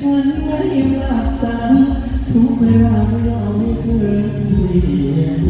ฉันไม่หลับตาทุกเวลาไม่ยอมให้เธอเปลี่ยน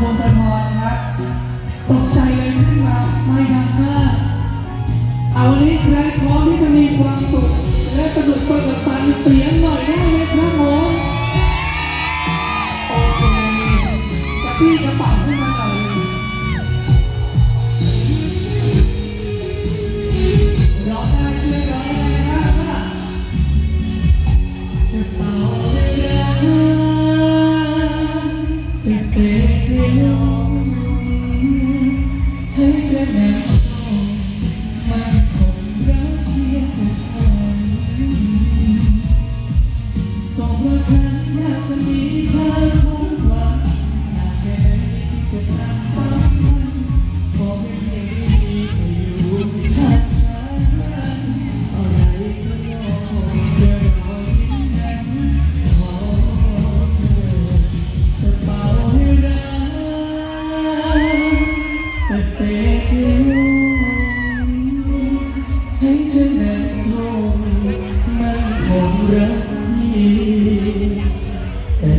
พงศธรครับตกใจเลยขึ้นมาไม่ดังมากเอาวันนี้ใครพร้อมที่จะมีความสุขและสนุกไปกับฟังเสียงหน่อยได้ไหมครับผมโอเคกับพี่กระเป๋า ให้เธอแน่นทงมันคงรักนี้แต่